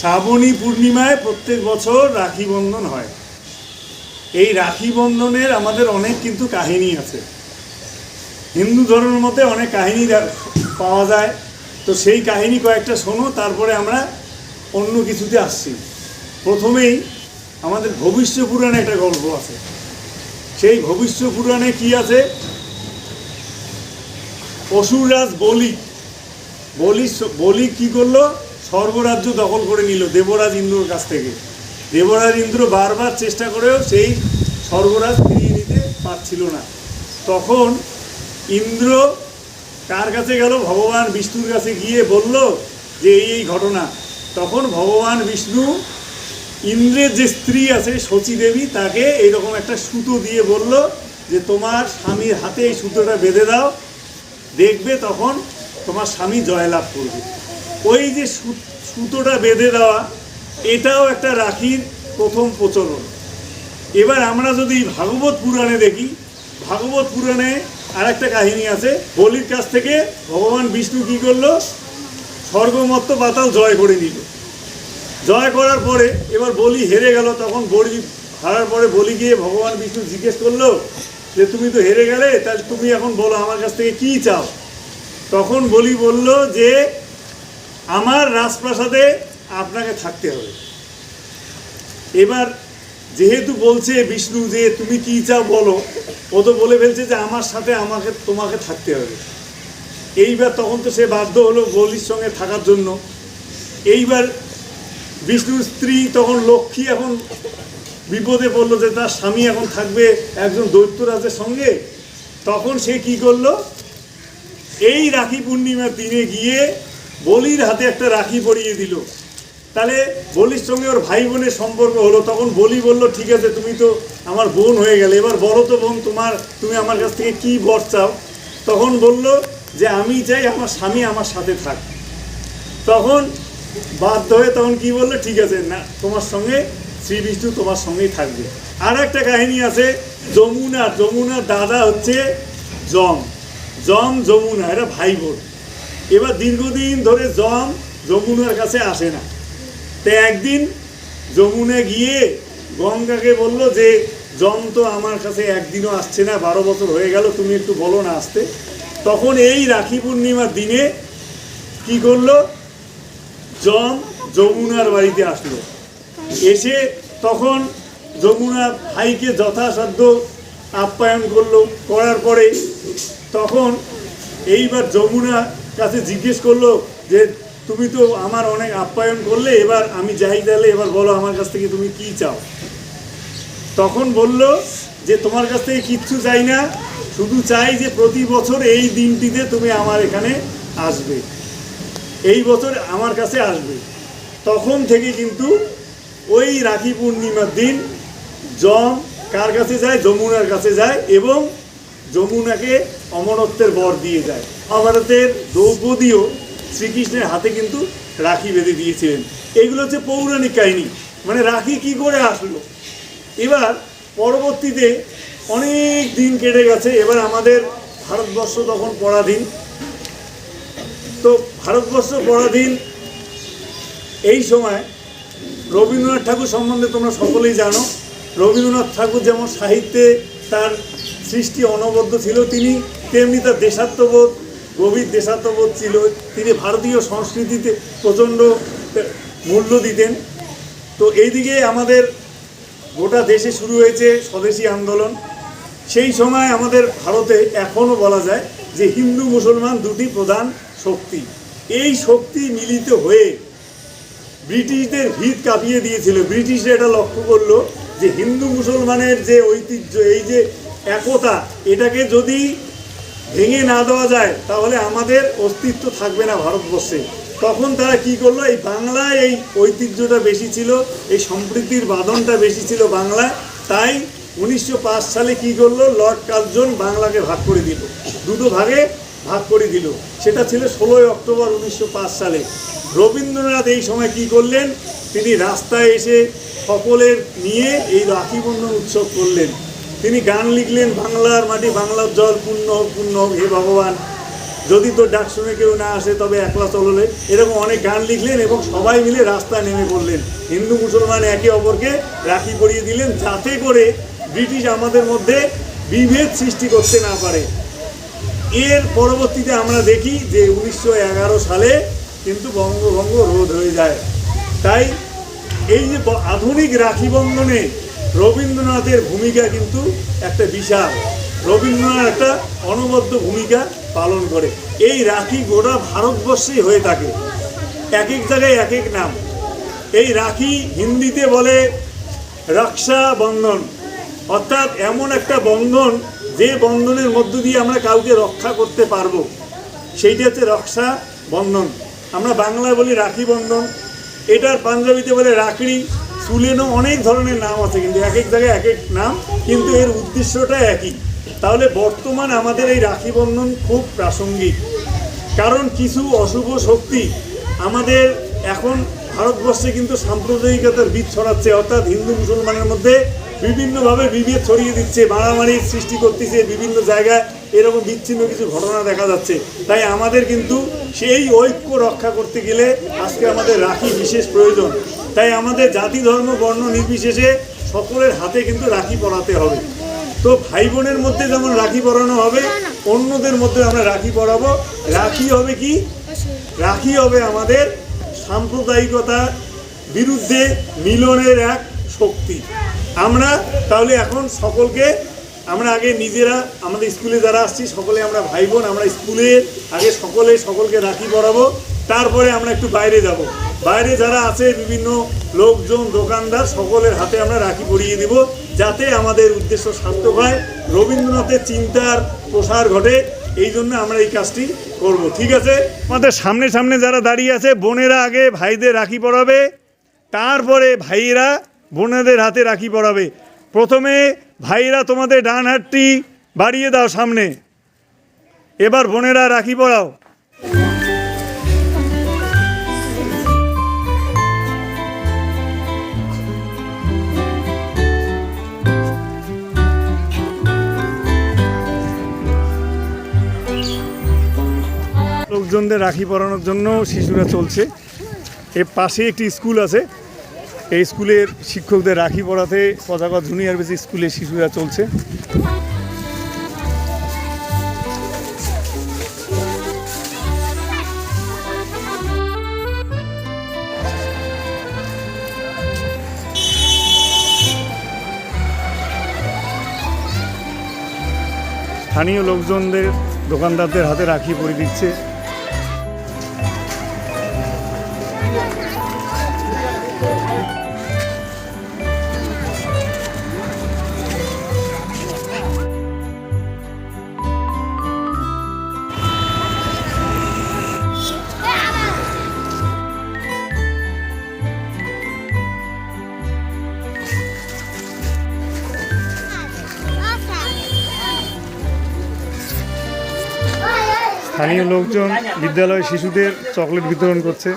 শ্রাবণী পূর্ণিমায় প্রত্যেক বছর রাখি বন্ধন হয়। এই রাখি বন্ধনের আমাদের অনেক কিন্তু কাহিনী আছে। হিন্দু ধর্মের মতে অনেক কাহিনী পাওয়া যায়। তো সেই কাহিনী কয়েকটা শোনো, তারপরে আমরা অন্য কিছুতে আসছি। প্রথমেই আমাদের ভবিষ্য পুরাণে একটা গল্প আছে। সেই ভবিষ্য পুরাণে কি আছে? অসুররাজ বলি। বলি বলি কি করল? সর্বরাজ্য দখল করে নিল দেবরাজ ইন্দ্রর কাছ থেকে। দেবরাজ ইন্দ্র বারবার চেষ্টা করেও সেই সর্বরাজ ফিরিয়ে নিতে পারছিল না। তখন ইন্দ্র কার কাছে গেল? ভগবান বিষ্ণুর কাছে গিয়ে বলল যে, এই এই ঘটনা। তখন ভগবান বিষ্ণু ইন্দ্রের যে স্ত্রী আছে শচী দেবী, তাকে এইরকম একটা সুতো দিয়ে বলল যে, তোমার স্বামীর হাতে এই সুতোটা বেঁধে দাও। দেখবে তখন তোমার স্বামী জয়লাভ করবে। ওই যে সুতোটা বেঁধে দেওয়া, এটাও একটা রাখির প্রথম প্রচলন। এবার আমরা যদি ভাগবত পুরাণে দেখি, ভাগবত পুরাণে আর একটা কাহিনী আছে, বলির কাছ থেকে ভগবান বিষ্ণু কি করল? স্বর্গমত্ত পাতাল জয় করে নিল। জয় করার পরে এবার বলি হেরে গেল, তখন বলি হারার পরে বলি গিয়ে ভগবান বিষ্ণু জিজ্ঞেস করল যে, তুমি তো হেরে গেলে, তাহলে তুমি এখন বলো আমার কাছ থেকে কি চাও? তখন বলি বলল যে আমার রাজপ্রাসাদে আপনাকে থাকতে হবে। এবার যেহেতু বলছে বিষ্ণু যে তুমি কি চাও বলো, ও তো বলে ফেলছে যে আমার সাথে আমাকে, তোমাকে থাকতে হবে। এইবার তখন তো সে বাধ্য হলো বলির সঙ্গে থাকার জন্য। এইবার বিষ্ণুর স্ত্রী তখন লক্ষ্মী এখন বিপদে পড়ল যে তার স্বামী এখন থাকবে একজন দৈত্যরাজের সঙ্গে। তখন সে কি করল? এই রাখি পূর্ণিমার দিনে গিয়ে বলির হাতে একটা রাখি পরিয়ে দিল। তাহলে বলির সঙ্গে ওর ভাই বোনের সম্পর্ক হলো, তখন বলি বলল, ঠিক আছে, তুমি তো আমার বোন হয়ে গেলে, এবার বলো তো বোন, তোমার, তুমি আমার কাছ থেকে কি বর চাও? তখন বলল যে, আমি চাই আমার স্বামী আমার সাথে থাক। তখন বাধ্য হয়ে তখন কি বলল, ঠিক আছে, না, তোমার সঙ্গে শ্রী বিষ্ণু তোমার সঙ্গেই থাকবে। আর একটা কাহিনী আছে, যমুনা, যমুনার দাদা হচ্ছে জম জম যমুনা, এরা ভাই বোন এবার দীর্ঘদিন ধরে জম যমুনার কাছে আসে না। তো একদিন যমুনা গিয়ে গঙ্গাকে বলল যে, জম তো আমার কাছে একদিনও আসছে না, বারো বছর হয়ে গেল, তুমি একটু বলো না আসতে। তখন এই রাখি পূর্ণিমার দিনে কি করল? জম যমুনার বাড়িতে আসলো। এসে তখন যমুনা ভাইকে যথাসাধ্য আপ্যায়ন করল। করার পরে তখন এইবার যমুনা কাছে জিজ্ঞেস করল যে, তুমি তো আমার অনেক আপ্যায়ন করলে, এবার আমি যাই তাহলে এবার বলো আমার কাছ থেকে তুমি কি চাও? তখন বলল যে, তোমার কাছ থেকে কিচ্ছু চাই না, শুধু চাই যে প্রতি বছর এই দিনটিতে তুমি আমার এখানে আসবে। এই বছর আমার কাছে আসবে। তখন থেকে কিন্তু ওই রাখি পূর্ণিমার দিন জম কার কাছে যায়? যমুনার কাছে যায় এবং যমুনাকে অমরত্বের বর দিয়ে যায়। মহাভারতের দ্রৌপদীও শ্রীকৃষ্ণের হাতে কিন্তু রাখি বেঁধে দিয়েছিলেন। এইগুলো হচ্ছে পৌরাণিক কাহিনী। মানে রাখি কি করে আসলো? এবার পরবর্তীতে অনেক দিন কেটে গেছে। এবার আমাদের ভারতবর্ষ তখন পরাধীন। তো ভারতবর্ষ পরাধীন এই সময় রবীন্দ্রনাথ ঠাকুর সম্বন্ধে তোমরা সকলেই জানো। রবীন্দ্রনাথ ঠাকুর যেমন সাহিত্যে তার সৃষ্টি অনবদ্য ছিল তিনি, তেমনি তার দেশাত্মবোধ, গভীর দেশাত্মবোধ ছিল। তিনি ভারতীয় সংস্কৃতিতে প্রচণ্ড মূল্য দিতেন। তো এইদিকে আমাদের গোটা দেশে শুরু হয়েছে স্বদেশী আন্দোলন। সেই সময় আমাদের ভারতে এখনও বলা যায় যে হিন্দু মুসলমান দুটি প্রধান শক্তি। এই শক্তি মিলিত হয়ে ব্রিটিশদের ভিত কাঁপিয়ে দিয়েছিল। ব্রিটিশরা এটা লক্ষ্য করল যে হিন্দু মুসলমানের যে ঐতিহ্য, এই যে একতা এটাকে যদি ভেঙে না দেওয়া যায়, তাহলে আমাদের অস্তিত্ব থাকবে না ভারতবর্ষে। তখন তারা কি করল, এই বাংলায় এই ঐতিহ্যটা বেশি ছিল, এই সম্প্রীতির বাঁধনটা বেশি ছিল বাংলায়, তাই উনিশশো পাঁচ সালে কি করল, লর্ড কার্জন বাংলাকে ভাগ করে দিল। দুটো ভাগে ভাগ করে দিল। সেটা ছিল ষোলোই অক্টোবর উনিশশো পাঁচ সালে। রবীন্দ্রনাথ এই সময় কি করলেন, তিনি রাস্তায় এসে সকলের নিয়ে এই রাখি বন্ধন উৎসব করলেন। তিনি গান লিখলেন বাংলার মাটি বাংলার জল পূর্ণ হোক, পূর্ণ হোক, হে ভগবান। যদি তোর ডাক শুনে কেউ না আসে তবে একলা চললে এরকম অনেক গান লিখলেন এবং সবাই মিলে রাস্তায় নেমে পড়লেন। হিন্দু মুসলমান একে অপরকে রাখি পরিয়ে দিলেন যাতে করে ব্রিটিশ আমাদের মধ্যে বিভেদ সৃষ্টি করতে না পারে। এর পরবর্তীতে আমরা দেখি যে উনিশশো এগারো সালে কিন্তু বঙ্গভঙ্গ রোধ হয়ে যায়। তাই এই যে আধুনিক রাখি বন্ধনে রবীন্দ্রনাথের ভূমিকা কিন্তু একটা বিশাল। রবীন্দ্রনাথ একটা অনবদ্য ভূমিকা পালন করে। এই রাখি গোটা ভারতবর্ষেই হয়ে থাকে। এক এক জায়গায় এক এক নাম। এই রাখি হিন্দিতে বলে রক্ষা বন্ধন অর্থাৎ এমন একটা বন্ধন যে বন্ধনের মধ্য দিয়ে আমরা কাউকে রক্ষা করতে পারব। সেইটা হচ্ছে রক্ষা বন্ধন আমরা বাংলায় বলি রাখি বন্ধন। এটার পাঞ্জাবিতে বলে রাখড়ি। সুলেনও অনেক ধরনের নাম আছে, কিন্তু এক এক জায়গায় এক এক নাম, কিন্তু এর উদ্দেশ্যটা একই। তাহলে বর্তমান আমাদের এই রাখি বন্ধন খুব প্রাসঙ্গিক, কারণ কিছু অশুভ শক্তি আমাদের এখন ভারতবর্ষে কিন্তু সাম্প্রদায়িকতার বীজ ছড়াচ্ছে অর্থাৎ হিন্দু মুসলমানের মধ্যে বিভিন্নভাবে বিভেদ ছড়িয়ে দিচ্ছে, মারামারির সৃষ্টি করতেছে, বিভিন্ন জায়গায় এরকম বিচ্ছিন্ন কিছু ঘটনা দেখা যাচ্ছে। তাই আমাদের কিন্তু সেই ঐক্য রক্ষা করতে গেলে আজকে আমাদের রাখি বিশেষ প্রয়োজন। তাই আমাদের জাতি, ধর্ম, বর্ণ নির্বিশেষে সকলের হাতে কিন্তু রাখি পরাতে হবে। তো ভাই বোনের মধ্যে যেমন রাখি পরানো হবে, অন্যদের মধ্যে আমরা রাখি পরাবো। রাখি হবে কি? রাখি হবে আমাদের সাম্প্রদায়িকতার বিরুদ্ধে মিলনের এক শক্তি। আমরা তাহলে এখন সকলকে, আমরা আগে নিজেরা, আমাদের স্কুলে যারা আসছি, সকলে আমরা ভাই বোন আমরা স্কুলে আগে সকলে সকলকে রাখি পড়াবো তারপরে আমরা একটু বাইরে যাব। বাইরে যারা আছে, বিভিন্ন লোকজন, দোকানদার, সকলের হাতে আমরা রাখি পরিয়ে দিব, যাতে আমাদের উদ্দেশ্য সার্থক হয়, রবীন্দ্রনাথের চিন্তার প্রসার ঘটে, এই জন্য আমরা এই কাজটি করব। ঠিক আছে? আমাদের সামনে সামনে যারা দাঁড়িয়ে আছে, বোনেরা আগে ভাইদের রাখি পড়াবে তারপরে ভাইয়েরা বোনেদের হাতে রাখি পরাবে। প্রথমে ভাইরা তোমাদের ডান হাতটি বাড়িয়ে দাও সামনে। এবার বোনেরা রাখি পরাও। লোকজনদের রাখি পরানোর জন্য শিশুরা চলছে। এর পাশে একটি স্কুল আছে। এই স্কুলের শিক্ষকদের রাখি পড়াতে পতাকা জুনিয়র বেসি স্কুলের শিশুরা চলছে। স্থানীয় লোকজনদের দোকানদারদের হাতে রাখি পরে দিচ্ছে। স্থানীয় লোকজন বিদ্যালয়ে শিশুদের চকলেট বিতরণ করছে।